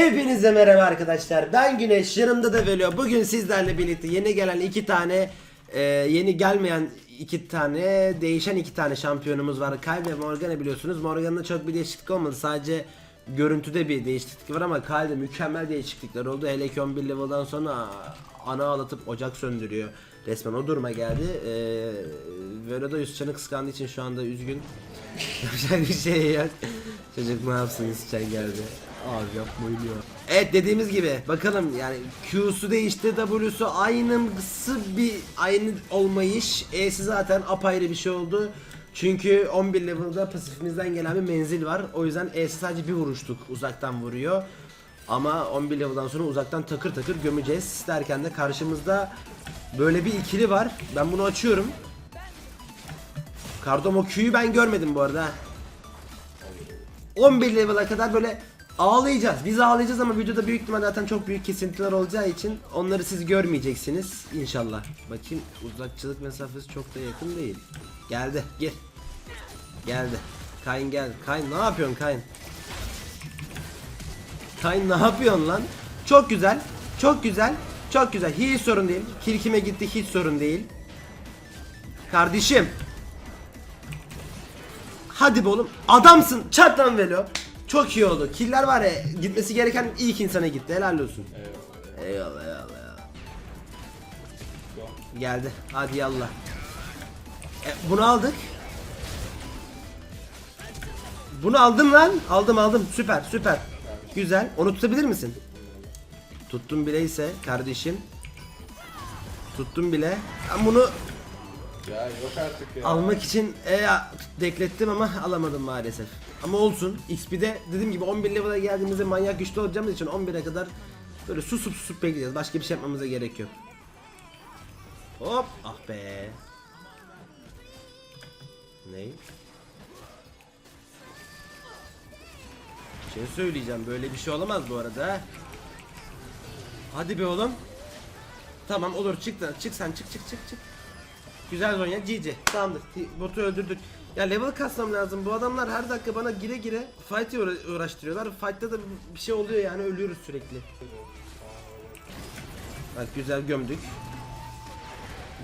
Hepinize merhaba arkadaşlar. Ben Güneş, yanımda da Velo. Bugün sizlerle birlikte yeni gelen iki tane, e, yeni gelmeyen iki tane, değişen iki tane şampiyonumuz var. Kyle ve Morgana biliyorsunuz. Morgana'da çok bir değişiklik olmadı. Sadece görüntüde bir değişiklik var ama Kyle'de mükemmel değişiklikler oldu. Hele ki 11 level'dan sonra ana ağlatıp ocak söndürüyor. Resmen o duruma geldi. E, Velo da Yusufcan'ı kıskandığı için şu anda üzgün. Yapacak bir şey yok. Çocuk ne yapsın Yusufcan geldi. Abi yapmayın ya. Evet dediğimiz gibi bakalım yani Q'su değişti W'su aynısı bir aynı olmayış. E'si zaten apayrı bir şey oldu. Çünkü 11 level'da pasifimizden gelen bir menzil var. O yüzden E'si sadece bir vuruşluk uzaktan vuruyor. Ama 11 level'dan sonra uzaktan takır takır gömeceğiz. Derken de karşımızda böyle bir ikili var. Ben bunu açıyorum. Kardomo Q'yu ben görmedim bu arada. 11 level'a kadar böyle ağlayacağız. Biz ağlayacağız ama videoda büyük ihtimal zaten çok büyük kesintiler olacağı için onları siz görmeyeceksiniz inşallah. Bakayım uzakçılık mesafesi çok da yakın değil. Geldi gir. Geldi. Kayn gel. Kayn ne yapıyorsun Kayn? Kayn ne yapıyorsun lan? Çok güzel. Çok güzel. Çok güzel. Hiç sorun değil. Kirkime gitti hiç sorun değil. Kardeşim. Hadi be oğlum. Adamsın. Çat lan Velo. Çok iyi oldu. Killer var ya gitmesi gereken ilk insana gitti. Helal olsun. Eyvallah eyvallah. eyvallah. Geldi. Hadi yallah. E, bunu aldık. Bunu aldım lan. Aldım aldım. Süper süper. Güzel. Onu tutabilir misin? Tuttum bile ise kardeşim. Tuttum bile. Ben bunu Ya yok artık ya. almak için e, deklettim ama alamadım maalesef. Ama olsun. XP'de dediğim gibi 11 level'a geldiğimizde manyak güçlü olacağımız için 11'e kadar böyle susup susup bekleyeceğiz. Başka bir şey yapmamıza gerek yok. Hop ah be. Ney? Bir şey söyleyeceğim. Böyle bir şey olamaz bu arada. ha. Hadi be oğlum. Tamam olur çık da çık sen çık çık çık çık. Güzel Zonya GG. Tamamdır. Botu öldürdük. Ya level kasmam lazım. Bu adamlar her dakika bana gire gire fight uğra- uğraştırıyorlar. Fight'ta da bir şey oluyor yani ölüyoruz sürekli. Bak güzel gömdük.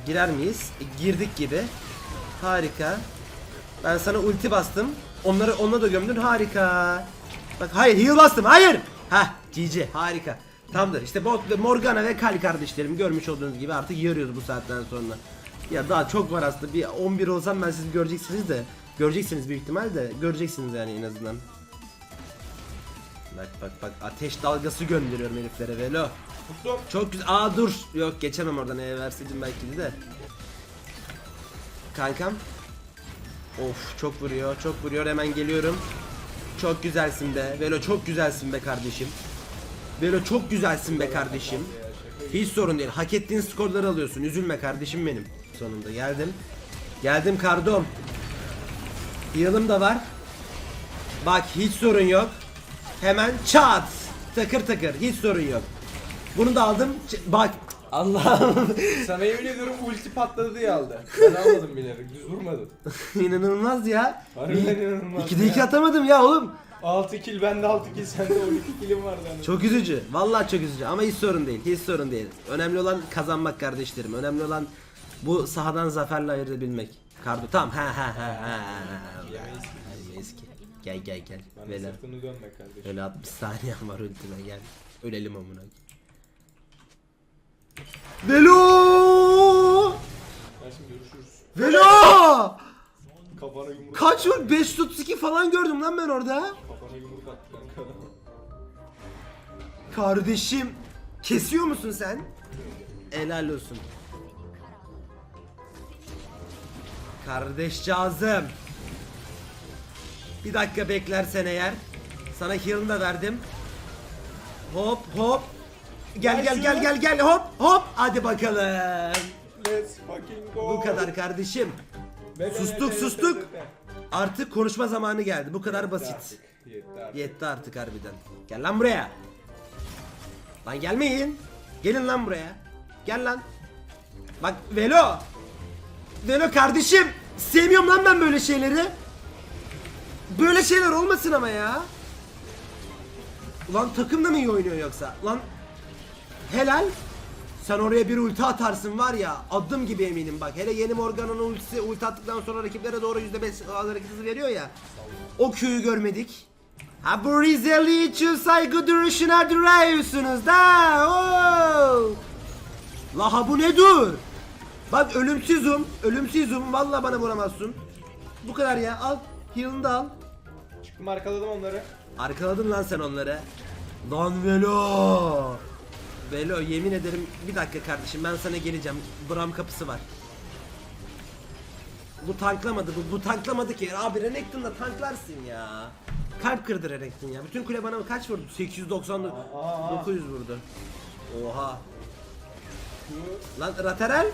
Girer miyiz? E, girdik gibi. Harika. Ben sana ulti bastım. Onları onunla da gömdün. Harika. Bak hayır heal bastım. Hayır. Ha GG. Harika. Tamamdır. İşte bot Morgana ve Kali kardeşlerim görmüş olduğunuz gibi artık yarıyoruz bu saatten sonra. Ya daha çok var aslında. Bir 11 olsam ben siz göreceksiniz de. Göreceksiniz büyük ihtimal de. Göreceksiniz yani en azından. Bak bak bak ateş dalgası gönderiyorum heriflere velo. Tuttum. Çok güzel. Aa dur. Yok geçemem oradan. Eve verseydim belki de. Kankam. Of çok vuruyor. Çok vuruyor. Hemen geliyorum. Çok güzelsin be. Velo çok güzelsin be kardeşim. Velo çok güzelsin be kardeşim. Hiç sorun değil. Hak ettiğin skorları alıyorsun. Üzülme kardeşim benim. Sonunda geldim. Geldim kardom. Heal'ım da var. Bak hiç sorun yok. Hemen çat. Takır takır. Hiç sorun yok. Bunu da aldım. Ç- Bak. Allah'ım. Sana yemin ediyorum ulti patladı diye aldı. Ben almadım bilerek düz vurmadım. İnanılmaz ya. Harbiden inanılmaz 2'de ya. 2 atamadım ya oğlum. 6 kill bende 6 kill sende 12 killim vardı hani. Çok üzücü. Vallahi çok üzücü ama hiç sorun değil. Hiç sorun değil. Önemli olan kazanmak kardeşlerim. Önemli olan bu sahadan zaferle ayırabilmek. Kardo tamam. Ha ha ha ha. Yemeyiz ki. Gel gel gel. Bana Vela. sırtını dönme kardeşim. Öyle 60 saniye var ultime gel. Ölelim amına. Velo! Kardeşim görüşürüz. Velo! Kafana yumruk. Kaç vur? 532 falan gördüm lan ben orada. Kafana yumruk attı kanka. Kardeşim kesiyor musun sen? Helal olsun. Kardeşcağızım. Bir dakika beklersen eğer. Sana heal'ını da verdim. Hop hop. Gel gel gel gel gel hop hop. Hadi bakalım. Let's fucking go. Bu kadar kardeşim. Be, be, Sustuk, be, be, sustuk. be, be. Artık konuşma zamanı geldi. Bu kadar basit. artık, Yetti artık. Yetti artık harbiden. Gel lan buraya. Lan gelmeyin. Gelin lan buraya. Gel lan. Bak Velo. Velo kardeşim. Sevmiyorum lan ben böyle şeyleri. Böyle şeyler olmasın ama ya. Ulan takım da mı iyi oynuyor yoksa? Lan helal. Sen oraya bir ulti atarsın var ya adım gibi eminim bak. Hele yeni Morgan'ın ultisi ulti attıktan sonra rakiplere doğru %5 hareket hızı veriyor ya. O Q'yu görmedik. Ha bu Rizeli için saygı duruşuna duruyorsunuz da. Oo. La ha bu ne dur? Bak ölümsüzüm, ölümsüzüm. Vallahi bana vuramazsın. Bu kadar ya. Al. Heal'ını da al. Çıktım arkaladım onları. Arkaladın lan sen onları. Lan Velo. Velo yemin ederim bir dakika kardeşim ben sana geleceğim. Bram kapısı var. Bu tanklamadı bu, bu tanklamadı ki. Abi Renekton'la tanklarsın ya. Kalp kırdı Renekton ya. Bütün kule bana kaç vurdu? 899 Aa. 900 vurdu. Oha. Lan Raterel?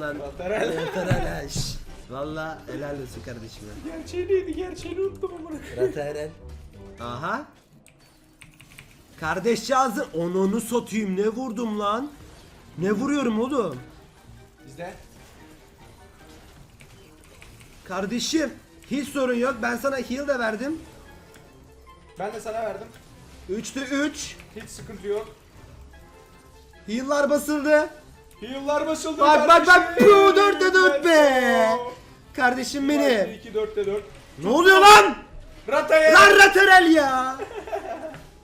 Lan Lateral. Raterel ha, şş. Valla helal olsun kardeşim ya. Gerçeği neydi? Gerçeğini unuttum amına. Raterel. Aha. Kardeşcağızın onunu satayım ne vurdum lan? Ne vuruyorum oğlum? Bizde. Kardeşim hiç sorun yok ben sana heal de verdim. Ben de sana verdim. 3'te 3. Hiç sıkıntı yok. Heal'lar basıldı. Heal'lar basıldı Bak bak bak. Puh, 4'te 4 be. Kardeşim benim. 2 4'te 4. Ne oluyor lan? Rataya. Lan Raterel ya.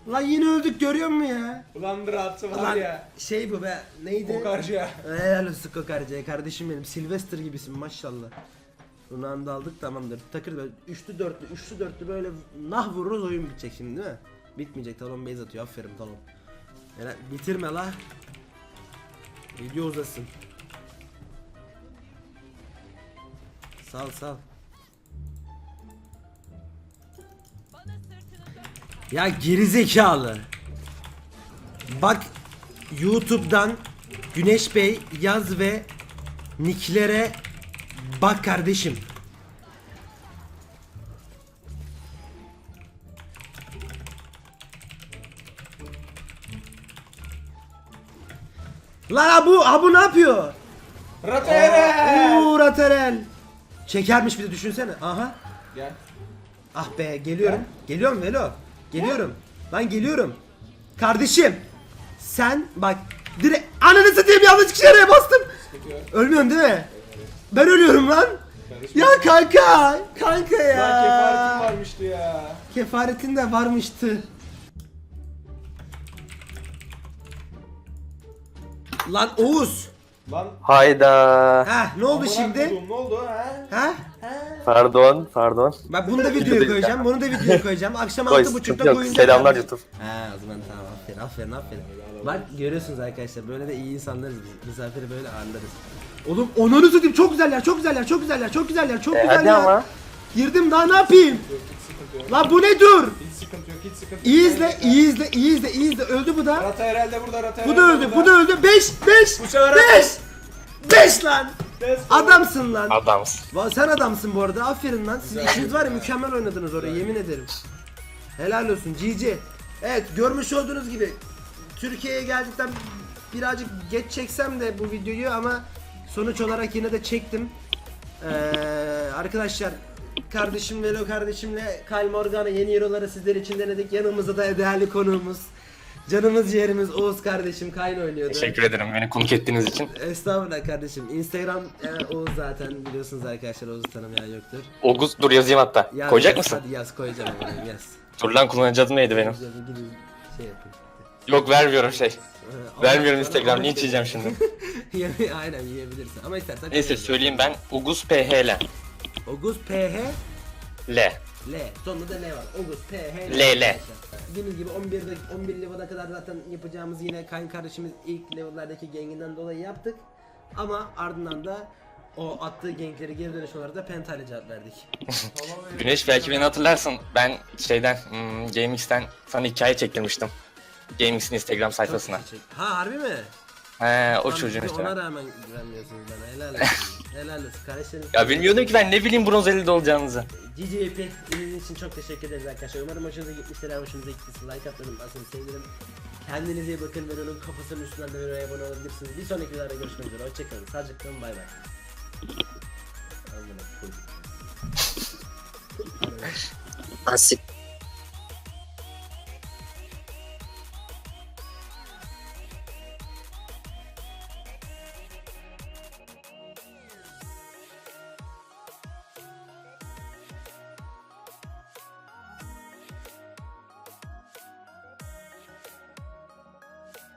Lan yine öldük görüyor musun ya? Ulan Ratı var Lan ya. şey bu be neydi? Kokarcı ya. Helal olsun kokarcıya kardeşim benim. Sylvester gibisin maşallah. Runağını aldık tamamdır. Takır böyle üçlü dörtlü üçlü dörtlü böyle nah vururuz oyun bitecek şimdi değil mi? Bitmeyecek talon base atıyor aferin talon. Helal, bitirme la. Video uzasın. Sal sal. Ya gerizekalı. Bak YouTube'dan Güneş Bey yaz ve nicklere bak kardeşim. Lan ha bu, ha bu ne yapıyor? Rataya. Uuu Raterel. Çekermiş bir de düşünsene. Aha. Gel. Ah be geliyorum. Geliyorum Velo. Geliyorum. Lan geliyorum. Kardeşim. Sen bak direkt ananı satayım yanlış kişiye bastım. Ölmüyorsun değil mi? Ben ölüyorum lan. Ya kanka. Kanka ya. Lan kefaretim varmıştı ya. Kefaretin de varmıştı. Lan Oğuz. Lan. Hayda. Ha ne oldu amına şimdi? koyduğum, Ne oldu ha? Ha? Pardon, pardon. Bak bunu da videoya koyacağım. Bunu da videoya koyacağım. Akşam Koy, 6.30'da sıkıntı yok. koyunca. Selamlar YouTube. Ha o zaman tamam aferin aferin aferin. Bak görüyorsunuz arkadaşlar böyle de iyi insanlarız biz. Misafiri böyle ağırlarız. Oğlum onunu satayım çok güzeller çok güzeller çok güzeller çok güzeller çok E, güzeller. hadi ama. Girdim daha ne yapayım? Lan bu ne dur? Hiç sıkıntı yok. Hiç sıkıntı yok. İyi izle iyi izle iyi izle iyi izle öldü bu da. Rata herhalde burada. Rata Bu da herhalde öldü bu da öldü 5 5 Bu sefer 5 5 lan. Let's go. Adamsın lan. Adamsın. Va- Sen adamsın bu arada aferin lan. Siz Güzel. işiniz var ya mükemmel oynadınız orayı yemin ederim. Helal olsun GG. Evet görmüş olduğunuz gibi Türkiye'ye geldikten birazcık geç çeksem de bu videoyu ama sonuç olarak yine de çektim. Ee, arkadaşlar kardeşim Velo kardeşimle Kyle Morgana yeni hero'ları sizler için denedik. Yanımızda da değerli konuğumuz Canımız ciğerimiz Oğuz kardeşim Kyle oynuyordu. Teşekkür ederim beni konuk ettiğiniz için. Estağfurullah kardeşim. Instagram e, Oğuz zaten biliyorsunuz arkadaşlar Oğuz'u tanımayan yoktur. Oguz dur yazayım hatta. Yaz, Koyacak yaz, mısın? Hadi yaz koyacağım onu yaz. Dur lan kullanıcı adım neydi benim? Gidin şey. Yok vermiyorum şey. Ee, Vermiyorum Instagram linç yiyeceğim şimdi. Aynen yiyebilirsin ama istersen. Neyse söyleyeyim ben. Oguz PHL. Oguz PH L. L. Sonunda da L var. Oguz PH L, L. Dediğimiz gibi 11 11 level'a kadar zaten yapacağımız yine Kayn kardeşimiz ilk level'lardaki ganginden dolayı yaptık. Ama ardından da o attığı gankleri geri dönüş olarak da Penta ile cevap verdik. Güneş belki beni hatırlarsın. Ben şeyden hmm, GameX'ten sana hikaye çektirmiştim. GameX'in Instagram sayfasına. Teşekkür- Ha harbi mi? He o Lan çocuğun bir de işte. Ona rağmen güvenmiyorsunuz bana. Helal olsun. Helal olsun. Kardeşleriniz. Ya bilmiyordum ki ben ne bileyim bronz 50'de olacağınızı. GGP izlediğiniz için çok teşekkür ederiz arkadaşlar. Umarım hoşunuza gitmiştir. Eğer hoşunuza gittiyse like atmayı unutmazsanız sevinirim. Kendinize iyi bakın. Ben onun kafasının üstünden de videoya abone olabilirsiniz. Bir sonraki videoda görüşmek üzere. Hoşçakalın. Sağlıcakla kalın. Bay bay. Amına koyayım. Asik.